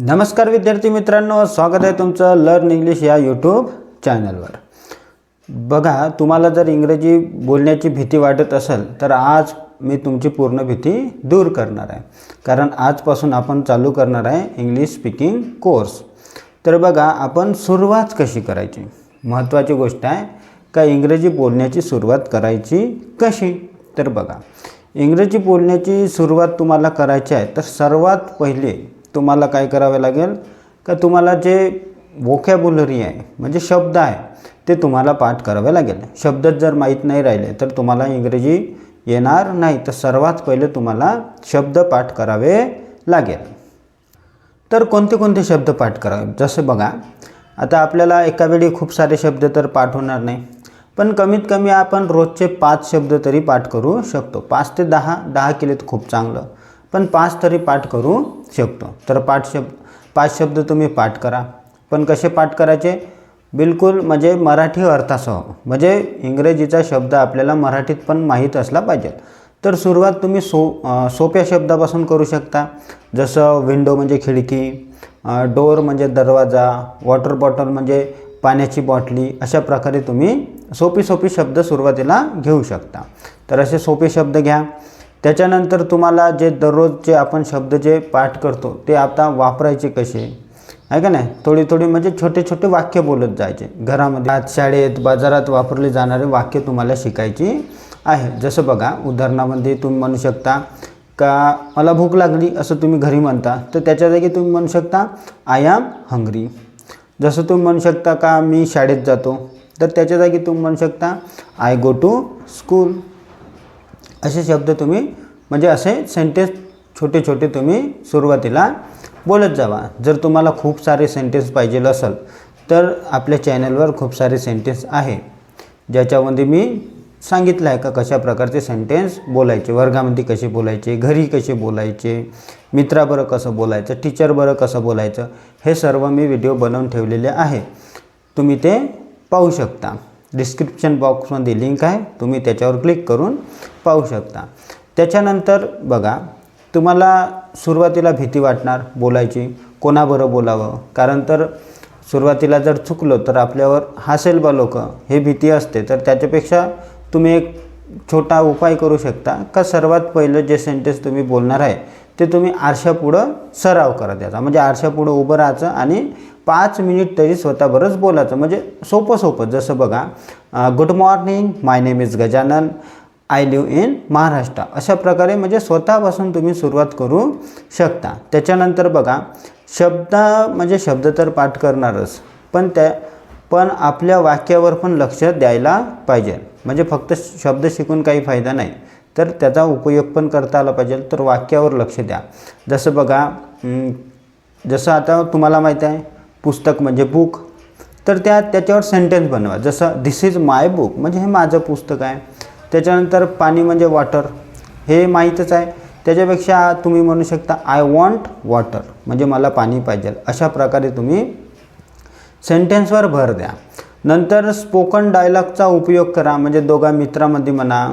नमस्कार विद्यार्थी मित्रांनो स्वागत आहे तुमचं लर्न इंग्लिश या यूट्यूब चॅनलवर बघा तुम्हाला जर इंग्रजी बोलण्याची भीती वाटत असेल तर आज मी तुमची पूर्ण भीती दूर करणार आहे. कारण आजपासून आपण चालू करणार आहे इंग्लिश स्पीकिंग कोर्स तर बघा आपण सुरुवात कशी करायची? महत्त्वाची गोष्ट आहे का इंग्रजी बोलण्याची सुरुवात करायची कशी? तर बघा इंग्रजी बोलण्याची सुरुवात तुम्हाला करायची आहे तर सर्वात पहिले तुम्हाला काय करावे लागेल? का तुम्हाला जे वोकॅबुलरी आहे म्हणजे शब्द आहे ते तुम्हाला पाठ करावे लागेल. शब्दच जर माहीत नाही राहिले तर तुम्हाला इंग्रजी येणार नाही. तर सर्वात पहिले तुम्हाला शब्द पाठ करावे लागेल. तर कोणते कोणते शब्द पाठ करावे? जसं बघा आता आपल्याला एका वेळी खूप सारे शब्द तर पाठ होणार नाही. पण कमीत कमी आपण रोजचे पाच शब्द तरी पाठ करू शकतो. पाच ते दहा दहा केले तर खूप चांगलं. पण पाच तरी पाठ करू शकतो. तर पाठ शब्द पाच शब्द तुम्ही पाठ करा. पण कसे पाठ करायचे? बिलकुल म्हणजे मराठी अर्थासह. म्हणजे इंग्रजीचा शब्द आपल्याला मराठीत पण माहीत असला पाहिजे. तर सुरुवात तुम्ही सो सोप्या शब्दापासून करू शकता. जसं विंडो म्हणजे खिडकी डोअर म्हणजे दरवाजा वॉटर बॉटल म्हणजे पाण्याची बॉटली अशा प्रकारे तुम्ही सोपी सोपी शब्द सुरुवातीला घेऊ शकता. तर असे सोपे शब्द घ्या. त्याच्यानंतर तुम्हाला जे दररोजचे आपण शब्द जे पाठ करतो ते आता वापरायचे कसे? आहे का नाही? थोडी थोडी म्हणजे छोटे छोटे वाक्य बोलत जायचे. घरामध्ये आज शाळेत बाजारात वापरले जाणारे वाक्य तुम्हाला शिकायची आहे. जसं बघा उदाहरणामध्ये तुम्ही म्हणू शकता का मला भूक लागली असं तुम्ही घरी म्हणता तर त्याच्या जागी तुम्ही म्हणू शकता आय एम हंग्री जसं तुम्ही म्हणू शकता का मी शाळेत जातो तर त्याच्या जागी तुम्ही म्हणू शकता आय गो टू स्कूल असे शब्द तुम्ही म्हणजे असे सेंटेन्स छोटे छोटे तुम्ही सुरुवातीला बोलत जावा. जर तुम्हाला खूप सारे सेंटेन्स पाहिजे असेल तर आपल्या चॅनलवर खूप सारे सेंटेन्स आहे. ज्याच्यामध्ये मी सांगितलं आहे का कशा प्रकारचे सेंटेन्स बोलायचे वर्गामध्ये कसे बोलायचे घरी कसे बोलायचे मित्राबरं कसं बोलायचं टीचरबरं कसं बोलायचं हे सर्व मी व्हिडिओ बनवून ठेवलेले आहे. तुम्ही ते पाहू शकता. डिस्क्रिप्शन बॉक्समध्ये लिंक आहे. तुम्ही त्याच्यावर क्लिक करून पाहू शकता. त्याच्यानंतर बघा तुम्हाला सुरुवातीला भीती वाटणार बोलायची. कोणाबरोबर बोलावं? कारण तर सुरुवातीला जर चुकलो तर आपल्यावर हसेल बा लोक. हे भीती असते. तर त्याच्यापेक्षा तुम्ही एक छोटा उपाय करू शकता. का सर्वात पहिलं जे सेंटेन्स तुम्ही बोलणार आहे ते तुम्ही आरशापुढं सराव करा त्याचा. म्हणजे आरशापुढं उभं राहायचं आणि पाच मिनिट तरी स्वतःबरोबरच बोलायचं. म्हणजे सोपं सोपं. जसं बघा good morning my name is Gajanan I live in Maharashtra. अशा प्रकारे म्हणजे स्वतःपासून तुम्ही सुरुवात करू शकता. त्याच्यानंतर बघा शब्द म्हणजे शब्द तर पाठ करणारच पण त्या पण आपल्या वाक्यावर पण लक्ष द्यायला पाहिजे. म्हणजे फक्त शब्द शिकून काही फायदा नाही. तर त्याचा उपयोग पण करता आला पाहिजे. तर वाक्यावर लक्ष द्या. जसं बघा जसं आता तुम्हाला माहीत आहे पुस्तक म्हणजे बुक तर त्या त्याच्यावर सेंटेन्स बनवा. जसं दिस इज माय बुक म्हणजे हे माझं पुस्तक आहे. त्याच्यानंतर पाणी म्हणजे वॉटर हे माहीतच आहे. त्याच्यापेक्षा तुम्ही म्हणू शकता आय वॉन्ट वॉटर म्हणजे मला पाणी पाहिजे. अशा प्रकारे तुम्ही सेंटेन्सवर भर द्या. नंतर स्पोकन डायलॉगचा उपयोग करा. म्हणजे दोघा मित्रामध्ये म्हणा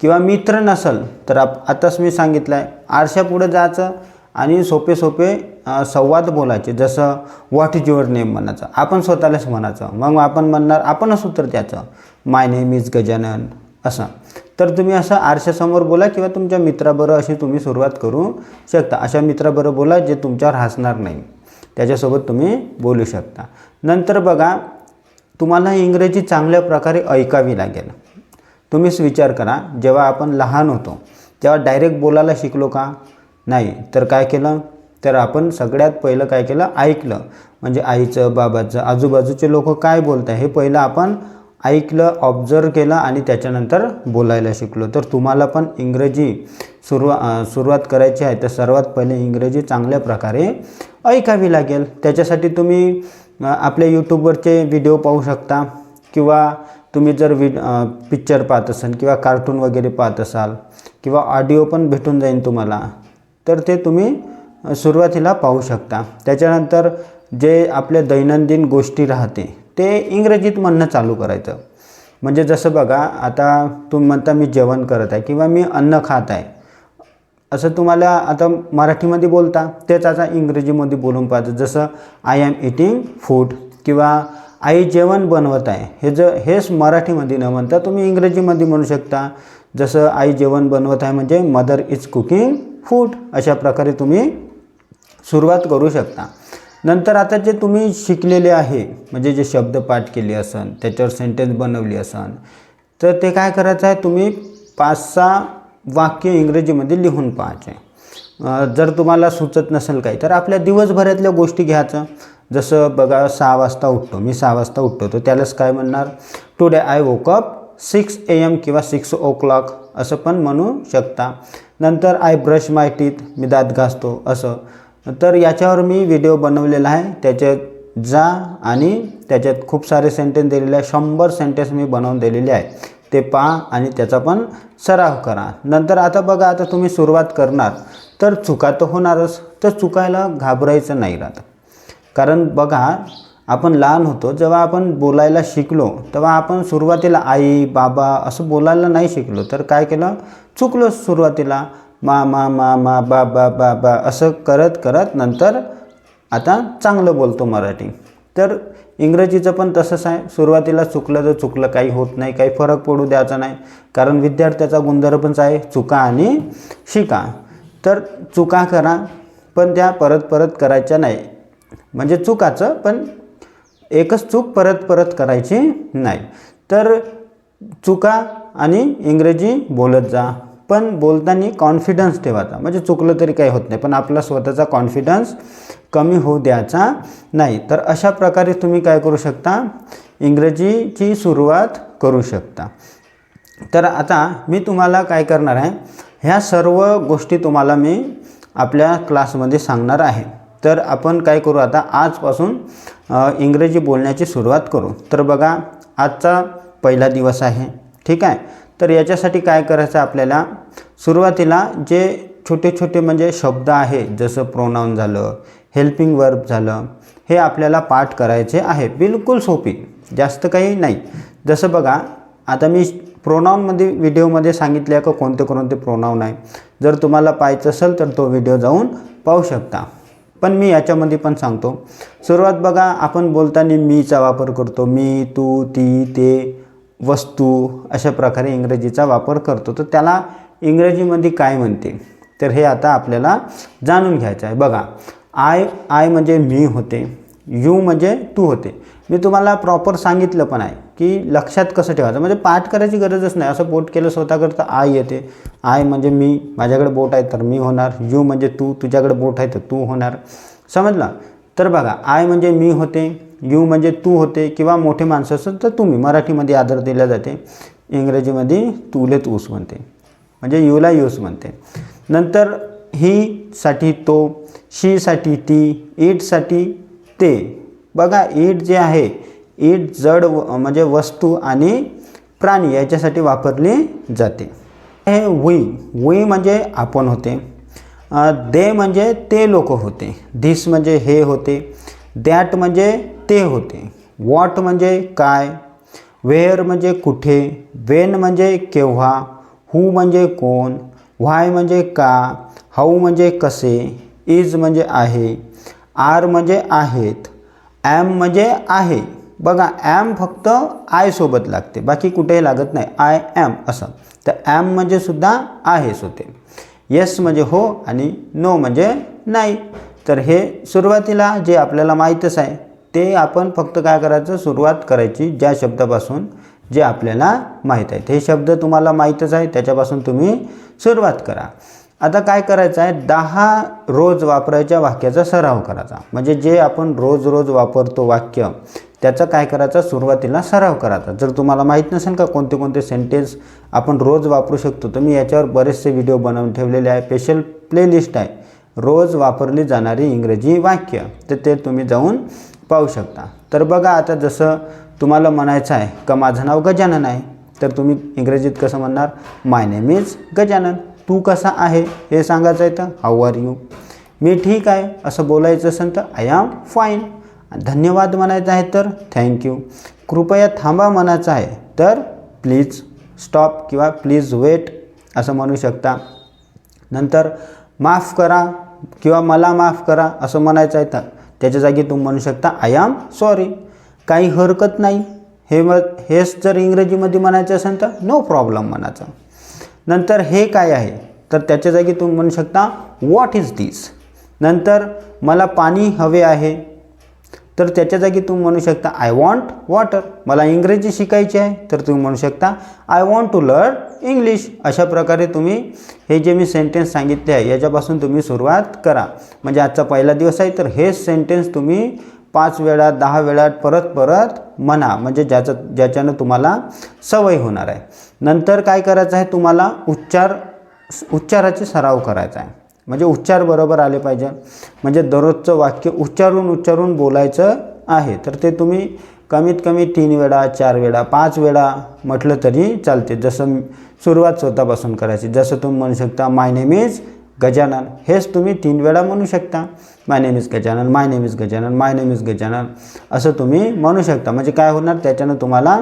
किंवा मित्र नसल तर आप आताच मी सांगितलं आहे आरशापुढे जायचं आणि सोपे सोपे संवाद बोलायचे जसं व्हॉट इज युअर नेम म्हणायचं. आपण स्वतःलाच म्हणायचं. मग आपण म्हणणार आपणच उत्तर द्यायचं. My name is Gajanan. असं. तर तुम्ही असं आरशासमोर बोला किंवा तुमच्या मित्राबरोबर अशी तुम्ही सुरुवात करू शकता. अशा मित्राबरोबर बोला जे तुमच्यावर हसणार नाही. त्याच्यासोबत तुम्ही बोलू शकता. नंतर बघा तुम्हाला इंग्रजी चांगल्या प्रकारे ऐकावी लागेल. तुम्हीच विचार करा जेव्हा आपण लहान होतो तेव्हा डायरेक्ट बोलायला शिकलो का? नाही. तर काय केलं? तर आपण सगळ्यात पहिलं काय केलं? ऐकलं. म्हणजे आईचं बाबाचं आजूबाजूचे लोक काय बोलत आहे हे पहिलं आपण ऐकलं ऑब्झर्व केलं आणि त्याच्यानंतर बोलायला शिकलो. तर तुम्हाला पण इंग्रजी सुरुवा सुरुवात करायची आहे. तर सर्वात पहिले इंग्रजी चांगल्या प्रकारे ऐकावी लागेल. त्याच्यासाठी तुम्ही आपल्या यूट्यूबवरचे व्हिडिओ पाहू शकता. किंवा तुम्ही जर वि पिक्चर पाहत असाल किंवा कार्टून वगैरे पाहत असाल किंवा ऑडिओ पण भेटून जाईल तुम्हाला. तर ते तुम्ही सुरुवातीला पाहू शकता. त्याच्यानंतर जे आपल्या दैनंदिन गोष्टी राहते ते इंग्रजीत म्हणणं चालू करायचं. म्हणजे जसं बघा आता तुम्ही म्हणता मी जेवण करत आहे किंवा मी अन्न खात आहे. असं तुम्हाला आता मराठीमध्ये बोलता तेच आता इंग्रजीमध्ये बोलून पाहतो. जसं आय एम इटिंग फूड किंवा आई जेवण बनवत आहे. हे ज हेच मराठीमध्ये न म्हणता तुम्ही इंग्रजीमध्ये म्हणू शकता. जसं आई जेवण बनवत आहे म्हणजे मदर इज कुकिंग फूट अशा प्रकारे तुम्ही सुरुवात करू शकता. नंतर आता जे तुम्ही शिकलेले आहे म्हणजे जे शब्द पाठ केले असन त्याच्यावर सेंटेन्स बनवली असन तर ते काय करायचं आहे तुम्ही पाच सहा वाक्य इंग्रजीमध्ये लिहून पाहायचे. जर तुम्हाला सुचत नसेल काही तर आपल्या दिवसभरातल्या गोष्टी घ्यायचं. जसं बघा सहा वाजता उठतो. मी सहा वाजता उठतो तर त्यालाच काय म्हणणार? Today I woke up six A M किंवा सिक्स ओ क्लॉक असं पण म्हणू शकता. नंतर आय ब्रश माय टीथ मी दात घासतो. असं. तर याच्यावर मी व्हिडिओ बनवलेला आहे. त्याच्यात जा आणि त्याच्यात खूप सारे सेंटेन्स दिलेले आहे. शंभर सेंटेन्स मी बनवून दिलेले आहे ते पहा आणि त्याचा पण सराव करा. नंतर आता बघा आता तुम्ही सुरुवात करणार. तर चुका तर होणारच. तर चुकायला घाबरायचं नाही राहत. कारण बघा आपण लहान होतो जेव्हा आपण बोलायला शिकलो तेव्हा आपण सुरुवातीला आई बाबा असं बोलायला नाही शिकलो तर काय केलं? चुकलो सुरुवातीला. मा मा मा मा बा बा बा बा असं करत करत नंतर आता चांगलं बोलतो मराठी. तर इंग्रजीचं पण तसंच आहे. सुरुवातीला चुकलं तर चुकलं काही होत नाही काही फरक पडू द्यायचा नाही. कारण विद्यार्थ्याचा गुणधर्मच आहे चुका आणि शिका. तर चुका करा पण त्या परत परत करायच्या नाही. म्हणजे चुकाचं पण एकच चूक परत परत करायची नाही. तर चुका आणि इंग्रजी बोलत जा पण बोलताना कॉन्फिडन्स ठेवायचा म्हणजे चुकलं तरी काही होत नाही पण आपला स्वतःचा कॉन्फिडन्स कमी होऊ द्यायचा नाही. तर अशा प्रकारे तुम्ही काय करू शकता? इंग्रजीची सुरुवात करू शकता. तर आता मी तुम्हाला काय करणार आहे? ह्या सर्व गोष्टी तुम्हाला मी आपल्या क्लासमध्ये सांगणार आहे. तर आपण काय करू आता? आजपासून इंग्रजी बोलण्याची सुरुवात करू. तर बघा आजचा पहिला दिवस आहे. ठीक आहे? तर याच्यासाठी काय करायचं आपल्याला? सुरुवातीला जे छोटे छोटे म्हणजे शब्द आहे जसं प्रोनाऊन झालं हेल्पिंग वर्ब झालं हे आपल्याला पाठ करायचे आहे. बिलकुल सोपी जास्त काही नाही. जसं बघा आता मी प्रोनाऊनमध्ये व्हिडिओमध्ये सांगितले आहे का कोणते कोणते प्रोनाऊन आहे? जर तुम्हाला पाहायचं असेल तर तो व्हिडिओ जाऊन पाहू शकता. पण मी याच्यामध्ये पण सांगतो. सुरुवात बघा आपण बोलताना मीचा वापर करतो. मी तू ती ते वस्तू अशा प्रकारे इंग्रजीचा वापर करतो. तर त्याला इंग्रजीमध्ये काय म्हणते? तर हे आता आपल्याला जाणून घ्यायचं आहे. बघा आय आय म्हणजे मी होते. यू म्हणजे तू होते. मी तुम्हाला प्रॉपर सांगितलं पण आहे की लक्षात कसं ठेवायचं? म्हणजे पाठ करायची गरजच नाही. असं बोट केलं स्वतः करता आय येते. आय म्हणजे मी माझ्याकडे बोट आहे तर मी होणार. यू म्हणजे तू तुझ्याकडे बोट आहे तर तू होणार. समजला? तर बघा आय म्हणजे मी होते यू म्हणजे तू होते किंवा मोठे माणसं असेल तर तुम्ही. मराठीमध्ये आदर दिला जाते. इंग्रजीमध्ये तुले तूस म्हणते. म्हणजे यूला यूस म्हणते. नंतर ही साठी तो शीसाठी ती इटसाठी ते. बघा ईट जे आहे ईट जड व- म्हणजे वस्तू आणि प्राणी याच्यासाठी वापरली जाते. हे वी वी म्हणजे आपण होते. दे म्हणजे ते लोक होते. धीस म्हणजे हे होते. दॅट म्हणजे ते होते. वॉट म्हणजे काय? वेअर म्हणजे कुठे? वेन म्हणजे केव्हा? हू म्हणजे कोण? व्हाय म्हणजे का? हाऊ म्हणजे कसे? इज म्हणजे आहे. आर म्हणजे आहेत ॲम म्हणजे आहे. बघा ॲम फक्त आय सोबत लागते बाकी कुठेही लागत नाही. आय ॲम असं. तर ॲम म्हणजे सुद्धा आहेच होते. येस म्हणजे हो आणि नो म्हणजे नाही. तर हे सुरुवातीला जे आपल्याला माहीतच आहे ते आपण फक्त काय करायचं सुरुवात करायची ज्या शब्दापासून जे आपल्याला माहीत आहेत. हे शब्द तुम्हाला माहीतच आहे त्याच्यापासून तुम्ही सुरुवात करा. आता काय करायचं आहे? दहा रोज वापरायच्या वाक्याचा सराव करायचा. म्हणजे जे आपण रोज रोज वापरतो वाक्य त्याचा काय करायचा? सुरुवातीला सराव करायचा. जर तुम्हाला माहीत नसेल का कोणते कोणते सेंटेन्स आपण रोज वापरू शकतो तर मी याच्यावर बरेचसे व्हिडिओ बनवून ठेवलेले आहे. स्पेशल प्लेलिस्ट आहे. रोज वापरली जाणारी इंग्रजी वाक्य. तर ते तुम्ही जाऊन पाहू शकता. तर बघा आता जसं तुम्हाला म्हणायचं आहे का माझं नाव गजानन आहे? तर तुम्ही इंग्रजीत कसं म्हणणार? My name is Gajanan. तू कसा आहे हे सांगायचं आहे तर हाऊ आर यू मी ठीक आहे असं बोलायचं असेल तर आय एम फाईन धन्यवाद म्हणायचं आहे तर थँक्यू कृपया थांबा म्हणायचं आहे तर प्लीज स्टॉप किंवा प्लीज वेट असं म्हणू शकता. नंतर माफ करा किंवा मला माफ करा असं म्हणायचं आहे तर त्याच्या जागी तुम्ही म्हणू शकता आय एम सॉरी काही हरकत नाही. हे मग हेच जर इंग्रजीमध्ये म्हणायचं असेल तर नो प्रॉब्लेम म्हणायचं. नंतर हे काय आहे? तर त्याच्या जागी तुम्ही म्हणू शकता व्हॉट इज दिस नंतर मला पाणी हवे आहे. तर त्याच्या जागी तुम्ही म्हणू शकता आय वॉन्ट वॉटर मला इंग्रजी शिकायची आहे तर तुम्ही म्हणू शकता I want to learn English अशा प्रकारे तुम्ही हे जे मी सेंटेन्स सांगितले आहे याच्यापासून तुम्ही सुरुवात करा. म्हणजे आजचा पहिला दिवस आहे तर हे सेंटेन्स तुम्ही पाच वेळा दहा वेळा परत परत म्हणा. म्हणजे ज्याचं ज्याच्यानं तुम्हाला सवय होणार आहे. नंतर काय करायचं आहे? तुम्हाला उच्चार उच्चाराचे सराव करायचा आहे. म्हणजे उच्चार बरोबर आले पाहिजे. म्हणजे दररोजचं वाक्य उच्चारून उच्चारून बोलायचं आहे. तर ते तुम्ही कमीत कमी तीन वेळा चार वेळा पाच वेळा म्हटलं तरी चालते. जसं सुरुवात स्वतःपासून करायची. जसं तुम्ही म्हणू शकता माय नेम इज गजानन. हेच तुम्ही तीन वेळा म्हणू शकता. My name is Gajanan my name is Gajanan my name is Gajanan. असं तुम्ही म्हणू शकता. म्हणजे काय होणार? त्याच्यानं तुम्हाला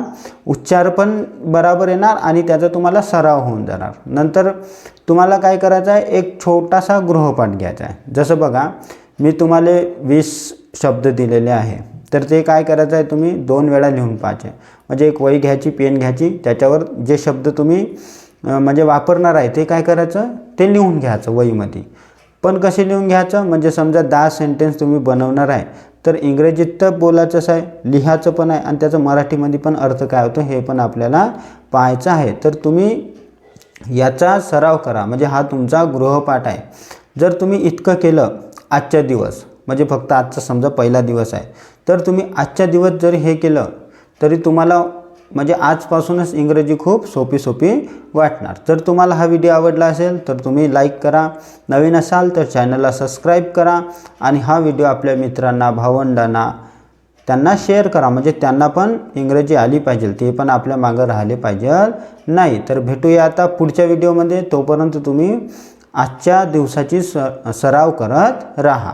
उच्चार पण बराबर येणार आणि त्याचा तुम्हाला सराव होऊन जाणार. नंतर तुम्हाला काय करायचं आहे? एक छोटासा गृहपाठ घ्यायचा आहे. जसं बघा मी तुम्हाला वीस शब्द दिलेले आहे. तर ते काय करायचं आहे? तुम्ही दोन वेळा लिहून पाहायचे. म्हणजे एक वही घ्यायची पेन घ्यायची. त्याच्यावर जे शब्द तुम्ही म्हणजे वापरणार आहे ते काय करायचं? ते लिहून घ्यायचं वहीमध्ये. पण कसे लिहून घ्यायचं? म्हणजे समजा दहा सेंटेन्स तुम्ही बनवणार आहे तर इंग्रजीत तर बोलायचंच आहे लिहायचं पण आहे आणि त्याचं मराठीमध्ये पण अर्थ काय होतो हे पण आपल्याला पाहायचं आहे. तर तुम्ही याचा सराव करा. म्हणजे हा तुमचा गृहपाठ आहे. जर तुम्ही इतकं केलं आजच्या दिवस म्हणजे फक्त आजचा समजा पहिला दिवस आहे तर तुम्ही आजच्या दिवस जरी हे केलं तरी तुम्हाला म्हणजे आजपासूनच इंग्रजी खूप सोपी सोपी वाटणार. जर तुम्हाला हा व्हिडिओ आवडला असेल तर तुम्ही लाईक करा. नवीन असाल तर चॅनलला सबस्क्राईब करा. आणि हा व्हिडिओ आपल्या मित्रांना भावंडांना त्यांना शेअर करा. म्हणजे त्यांना पण इंग्रजी आली पाहिजे. ते पण आपल्या मागं राहिले पाहिजे नाही. तर भेटूया आता पुढच्या व्हिडिओमध्ये तोपर्यंत तुम्ही आजच्या दिवसाची स सराव करत राहा.